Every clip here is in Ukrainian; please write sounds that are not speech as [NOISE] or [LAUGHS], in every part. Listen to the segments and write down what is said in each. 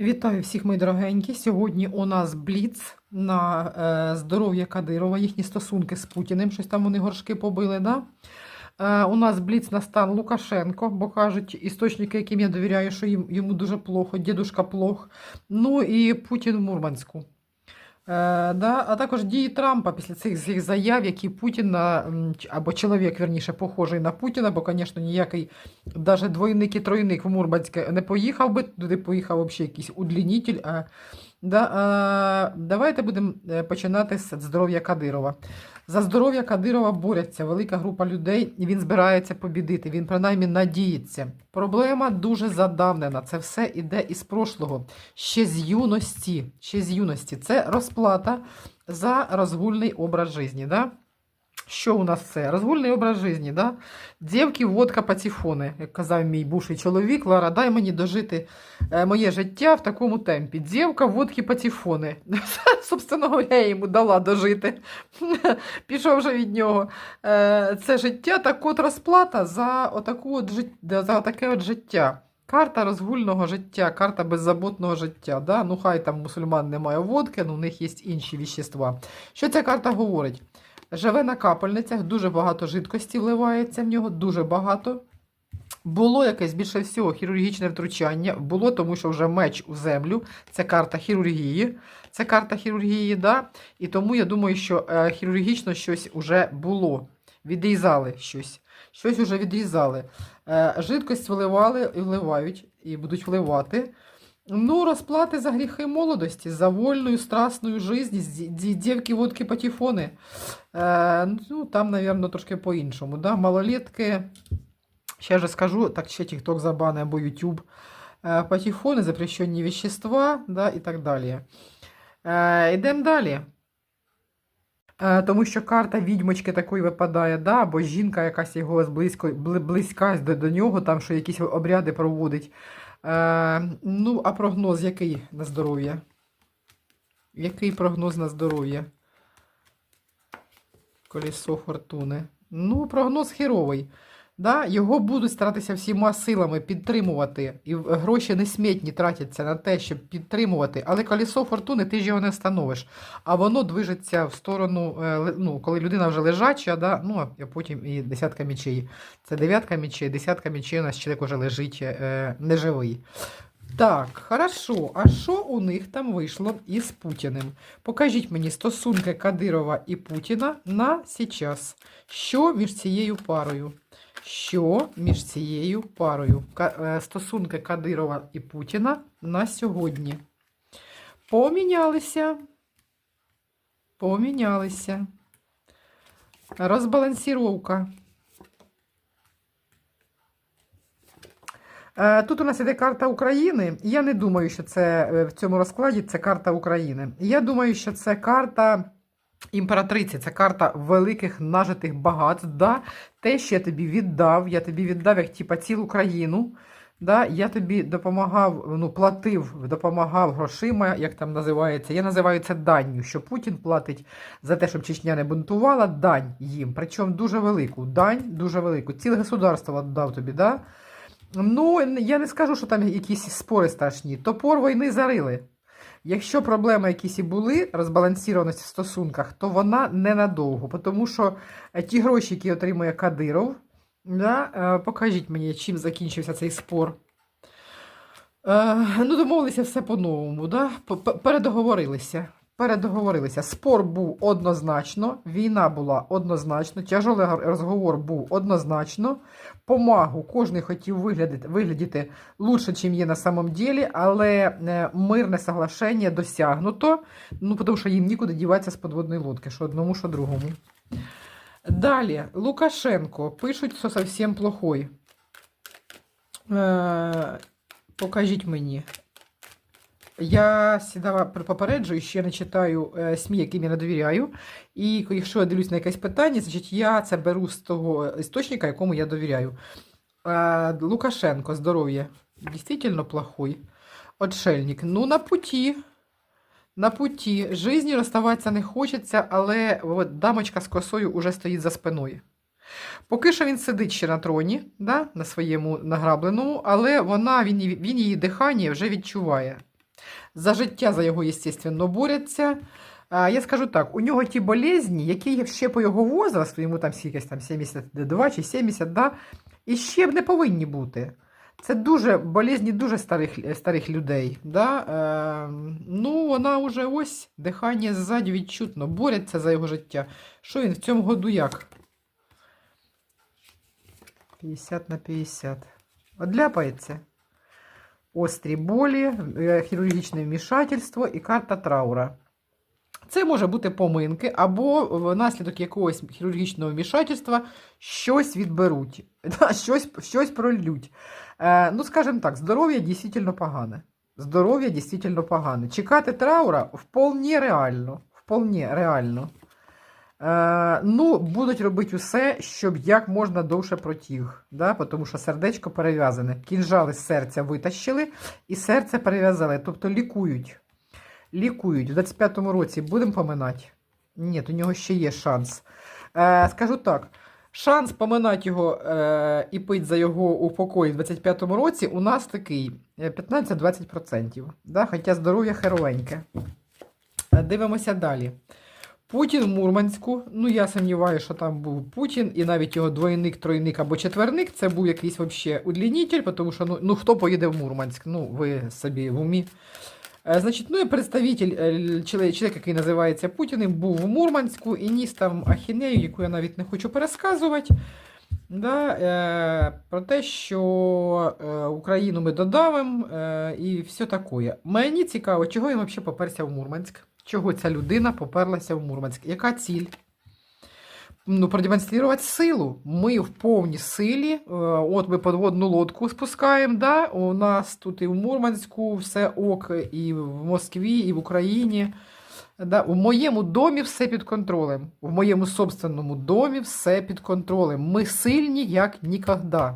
Вітаю всіх, мої дорогенькі. Сьогодні у нас бліц на е, здоров'я Кадирова, їхні стосунки з Путіним. Щось там вони горшки побили. Да? Е, у нас бліц на стан Лукашенко, бо кажуть істочники, яким я довіряю, що їм, йому дуже плохо, дідушка плох. Ну і Путін в Мурманську. Е, да? А також дії Трампа після цих, заяв, які Путін на, м, ч- або чоловік, верніше, похожий на Путіна, бо, звісно, ніякий навіть двойник і тройник в Мурманське не поїхав би, туди поїхав взагалі якийсь удлінітель. А, да, а, давайте будемо е, починати з здоров'я Кадирова. За здоров'я Кадирова борються велика група людей, і він збирається побідити. Він принаймні надіється. Проблема дуже задавнена. Це все іде із прошлого, ще з юності. Ще з юності. Це розплата за розгульний образ житті. Да? Що у нас це? Розгульний образ житті, да? Дівки, водка, патефони, як казав мій бувший чоловік, Лара, дай мені дожити е, моє життя в такому темпі. Дівка, водки, патефони. [LAUGHS] Собственно я йому дала дожити. [LAUGHS] Пішов вже від нього. Е, Це життя, так от розплата за, отаку от жит... за таке от життя. Карта розгульного життя, карта беззаботного життя. Да? Ну, хай там мусульман немає водки, ну, у них є інші віщества. Що ця карта говорить? Живе на капельницях, дуже багато жидкості вливається в нього, дуже багато. Було якесь більше всього хірургічне втручання. Було, тому що вже меч у землю. Це карта хірургії. Це карта хірургії, да? І тому я думаю, що е, хірургічно щось вже було. Відрізали щось. Щось вже відрізали. Е, жидкость вливали і вливають, і будуть вливати. Ну, розплати за гріхи молодості, за вольну, страстну жизнь, дівки, водки, патефони. Е, ну, там, мабуть, трошки по-іншому. Да? Малолетки, ще ж скажу, так ще TikTok забане або YouTube. Е, патефони, запрещені вещества, да, і так далі. Е, йдемо далі. Е, тому що карта відьмочки такої випадає, да, або жінка якась його близько, бли- близька до, до нього, там що якісь обряди проводить. Е, ну, а прогноз який на здоров'я? Який прогноз на здоров'я? Колесо фортуни. Ну, прогноз херовий. Да? Його будуть старатися всіма силами підтримувати. І гроші несмітні тратяться на те, щоб підтримувати. Але колесо фортуни ти ж його не встановиш. А воно движеться в сторону, е, ну, коли людина вже лежача, да? ну, а потім і десятка мічей. Це дев'ятка мічей, десятка мічей, у нас чоловік вже лежить е, неживий. Так, хорошо. А що у них там вийшло із Путіним? Покажіть мені стосунки Кадирова і Путіна на сейчас. Що між цією парою? Що між цією парою? Е, Стосунки Кадирова і Путіна на сьогодні. Помінялися. Помінялися. Розбалансіровка. Е, Тут у нас іде карта України. Я не думаю, що це е, в цьому розкладі це карта України. Я думаю, що це карта імператриці, це карта великих нажитих багатств. Да? Те, що я тобі віддав, я тобі віддав як типа цілу країну. Да? Я тобі допомагав, ну, платив, допомагав грошима, як там називається. Я називаю це данню, що Путін платить за те, щоб Чечня не бунтувала, дань їм. Причому дуже велику. Дань дуже велику. Ціле государство віддав тобі, да? Ну, я не скажу, що там якісь спори страшні. Топор війни зарили. Якщо проблеми якісь і були, розбалансованість в стосунках, то вона ненадовго. Тому що е, ті гроші, які отримує Кадиров, да, е, покажіть мені, чим закінчився цей спор. Е, ну, домовилися все по-новому, да? Передоговорилися. Передоговорилися. Спор був однозначно, війна була однозначно, тяжелий розговор був однозначно. Помагу кожен хотів виглядати, виглядіти лучше, чим є на самом ділі, але е, мирне соглашення досягнуто, ну, тому що їм нікуди діватися з подводної лодки, що одному, що другому. Далі, Лукашенко. Пишуть, що зовсім плохой. Е, покажіть мені. Я сідала попереджую, що я не читаю е, СМІ, яким я не довіряю. І якщо я дивлюсь на якесь питання, значить я це беру з того істочника, якому я довіряю. Лукашенко, здоров'я. Дійсно плохой. Отшельник. Ну, на путі. На путі. Жизнью розставатися не хочеться, але от, дамочка з косою уже стоїть за спиною. Поки що він сидить ще на троні, да, на своєму награбленому, але вона, він, він її дихання вже відчуває. За життя за його, естественно, борються. Я скажу так, у нього ті болезні, які ще по його возрасту, йому там скільки там 72 чи 70, да, і ще б не повинні бути. Це дуже болезні дуже старих, старих людей. Да? Е, ну, вона вже ось дихання ззаді відчутно, борються за його життя. Що він в цьому году як? 50 на 50. Одляпається. Острі болі, е, хірургічне вмішательство і карта траура. Це може бути поминки, або внаслідок якогось хірургічного вмішательства щось відберуть, [LAUGHS] щось, щось пролють. Е, ну, скажімо так, здоров'я дійсно погане. Здоров'я дійсно погане. Чекати траура вполне реально. Вполне реально. Е, ну, будуть робити усе, щоб як можна довше протіг. Да? Тому що сердечко перев'язане. Кінжали з серця витащили і серце перев'язали. Тобто лікують. Лікують. У 25-му році будемо поминати? Ні, у нього ще є шанс. Е, скажу так. Шанс поминати його е, і пити за його упокой в 25-му році у нас такий е, 15-20%. Да? Хоча здоров'я херовеньке. Е, Дивимося далі. Путін в Мурманську. Ну, я сумніваюся, що там був Путін, і навіть його двойник, тройник або четверник це був якийсь вообще удлінитель, тому що ну, ну хто поїде в Мурманськ? Ну, ви собі в умі. Е, Значить, ну і представитель, е, чоловік, який називається Путіним, був в Мурманську і ніс там ахінею, яку я навіть не хочу пересказувати. Да, е, про те, що е, Україну ми додавимо е, і все таке. Мені цікаво, чого він взагалі поперся в Мурманськ? Чого ця людина поперлася в Мурманськ? Яка ціль? Ну, продемонструвати силу. Ми в повній силі. Е, От ми подводну лодку спускаємо. Да? У нас тут і в Мурманську все ок, і в Москві, і в Україні. Да? У моєму домі все під контролем. В моєму собственному домі все під контролем. Ми сильні, як ніколи.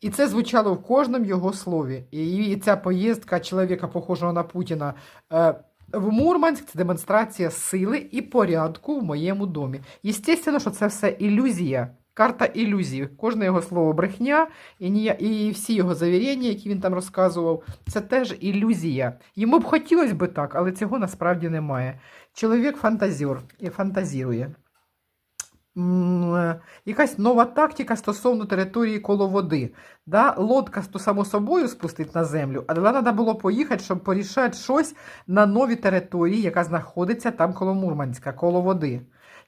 І це звучало в кожному його слові. І ця поїздка чоловіка, похожого на Путіна, е, в Мурманськ це демонстрація сили і порядку в моєму домі. Єстественно, що це все ілюзія. Карта ілюзії. Кожне його слово брехня, і, нія... і всі його завірення, які він там розказував, це теж ілюзія. Йому б хотілося б так, але цього насправді немає. Чоловік фантазір і фантазірує. Е, Якась нова тактика стосовно території коло води. Да? Лодка само собою спустить на землю, але треба було поїхати, щоб порішати щось на новій території, яка знаходиться там коло Мурманська, коло води.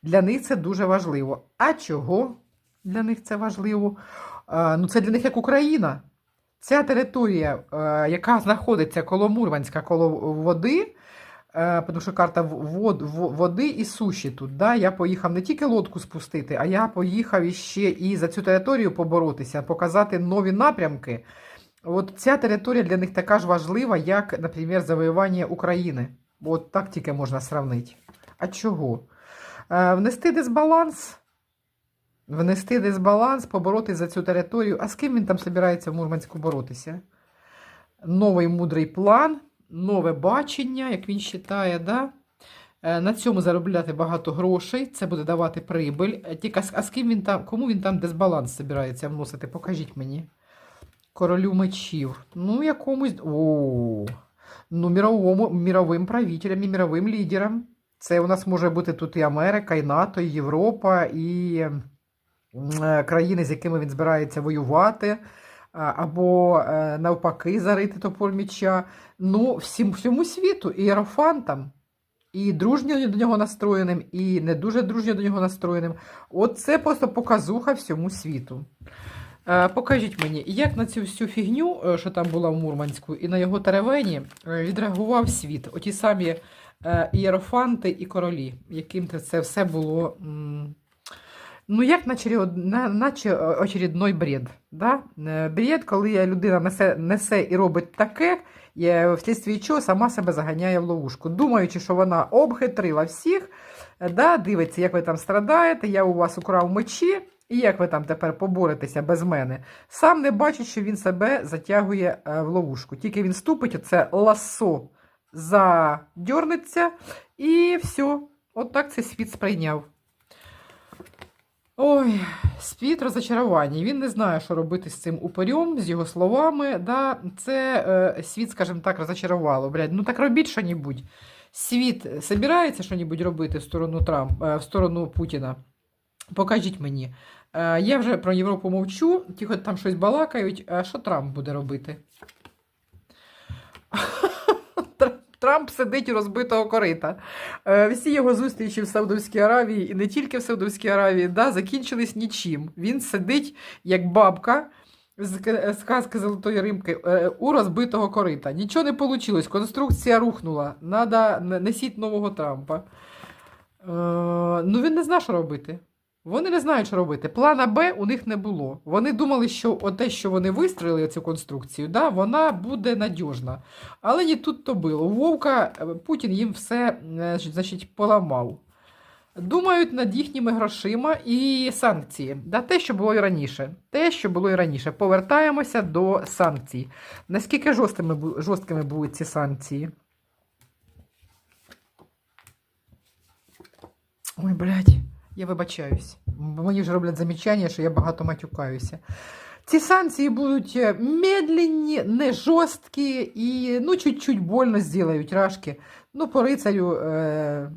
Для них це дуже важливо. А чого для них це важливо? Ну, це для них як Україна. Ця територія, е, яка знаходиться коло Мурманська, коло води, тому що карта вод, води і суші тут. Да? Я поїхав не тільки лодку спустити, а я поїхав іще і за цю територію поборотися, показати нові напрямки. От ця територія для них така ж важлива, як, наприклад, завоювання України. От так тільки можна сравнити. А чого? Е, Внести дисбаланс. Внести дисбаланс, поборотися за цю територію. А з ким він там збирається в Мурманську боротися? Новий мудрий план, нове бачення, як він вважає, да? Е, на цьому заробляти багато грошей, це буде давати прибиль. Е, Тільки а з- ким він там, кому він там дисбаланс збирається вносити? Покажіть мені. Королю мечів. Ну, якомусь. О, ну, міровому, міровим правителям і міровим лідерам. Це у нас може бути тут і Америка, і НАТО, і Європа, і е, країни, з якими він збирається воювати, або е, навпаки зарити топор меча. Ну, всім, всьому світу, і іерофантам, і дружньо до нього настроєним, і не дуже дружньо до нього настроєним. От це просто показуха всьому світу. Е, Покажіть мені, як на цю всю фігню, е, що там була в Мурманську, і на його теревені відреагував світ. Оті самі ієрофанти і королі, яким це все було. Ну, як наче, наче е, очередной бред. Да? Е, Бред, коли людина несе, несе і робить таке, е, вслідстві чого сама себе заганяє в ловушку, думаючи, що вона обхитрила всіх, да? дивиться, як ви там страдаєте, я у вас украв мечі, і як ви там тепер поборетеся без мене. Сам не бачить, що він себе затягує в ловушку. Тільки він ступить, оце ласо задьорнеться, і все. От так цей світ сприйняв. Ой, спіт розочарування. Він не знає, що робити з цим упорем, з його словами. Да? Це е, світ, скажімо так, розочарувало. Блядь, ну так робіть що-небудь. Світ собирається що-небудь робити в сторону Трамп, е, в сторону Путіна. Покажіть мені. Е, я вже про Європу мовчу, ті хоч там щось балакають. А що Трамп буде робити? Тр- Трамп сидить у розбитого корита. Е, Всі його зустрічі в Саудовській Аравії, і не тільки в Саудовській Аравії, да, закінчились нічим. Він сидить як бабка з к- з казки Золотої Римки е, у розбитого корита. Нічого не вийшло, конструкція рухнула. Надо несіть нового Трампа. Е, ну він не знає, що робити. Вони не знають, що робити. Плана Б у них не було. Вони думали, що те, що вони вистроїли цю конструкцію, да, вона буде надіжна. Але не тут то було. Вовка е, Путін їм все е, значить, поламав. Думають над їхніми грошима і санкції. Да, те, що було і раніше. Те, що було і раніше. Повертаємося до санкцій. Наскільки жорсткими, жорсткими будуть ці санкції? Ой, блядь, я вибачаюсь. Мені вже роблять замічання, що я багато матюкаюся. Ці санкції будуть е, медленні, не жорсткі і ну, чуть-чуть больно зроблять рашки. Ну, по рицарю. Е...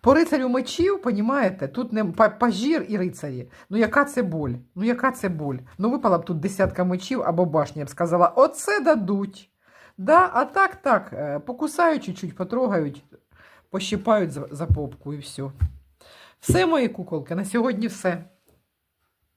По рицарю мечів, понімаєте, тут не пажір і рицарі. Ну яка це боль? Ну яка це боль? Ну випала б тут десятка мечів або башня, я б сказала, оце дадуть. Да, а так, так, е, покусають чуть-чуть, потрогають, пощипають за попку і все. Все, мої куколки, на сьогодні все.